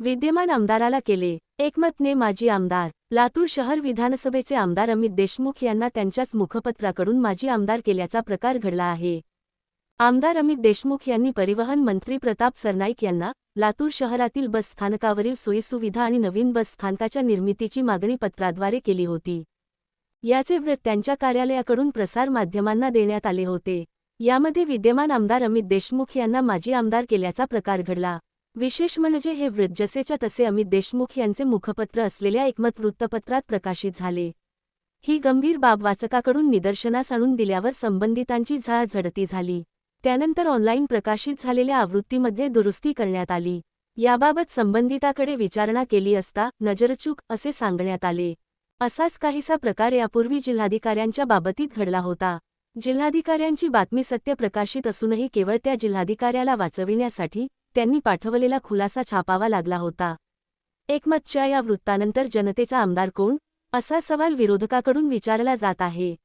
विद्यमान आमदाराला केले. एकमतने माजी आमदार लातूर शहर विधानसभेचे आमदार अमित देशमुख यांना त्यांच्याच मुखपत्राकडून माजी आमदार केल्याचा प्रकार घडला आहे. आमदार अमित देशमुख यांनी परिवहन मंत्री प्रताप सरनाईक यांना लातूर शहरातील बस स्थानकावरील सोयीसुविधा आणि नवीन बस स्थानकाच्या निर्मितीची मागणी पत्राद्वारे केली होती. याचे वृत्त त्यांच्या कार्यालयाकडून प्रसारमाध्यमांना देण्यात आले होते. यामध्ये विद्यमान आमदार अमित देशमुख यांना माजी आमदार केल्याचा प्रकार घडला. विशेष म्हणजे हे वृत्त जसेच्या तसे अमित देशमुख यांचे मुखपत्र असलेल्या एकमत वृत्तपत्रात प्रकाशित झाले. ही गंभीर बाब वाचकाकडून निदर्शनास आणून दिल्यावर संबंधितांची झळझडती झाली. त्यानंतर ऑनलाईन प्रकाशित झालेल्या आवृत्तीमध्ये दुरुस्ती करण्यात आली. याबाबत संबंधिताकडे विचारणा केली असता नजरचूक असे सांगण्यात आले. असाच काहीसा प्रकार यापूर्वी जिल्हाधिकाऱ्यांच्या बाबतीत घडला होता. जिल्हाधिकाऱ्यांची बातमी सत्य प्रकाशित असूनही केवळ त्या जिल्हाधिकाऱ्याला वाचविण्यासाठी त्यांनी पाठवलेला खुलासा छापावा लागला होता. एकमतच्या या वृत्तानंतर जनतेचा आमदार कोण? असा सवाल विरोधकाकडून विचारला जात आहे.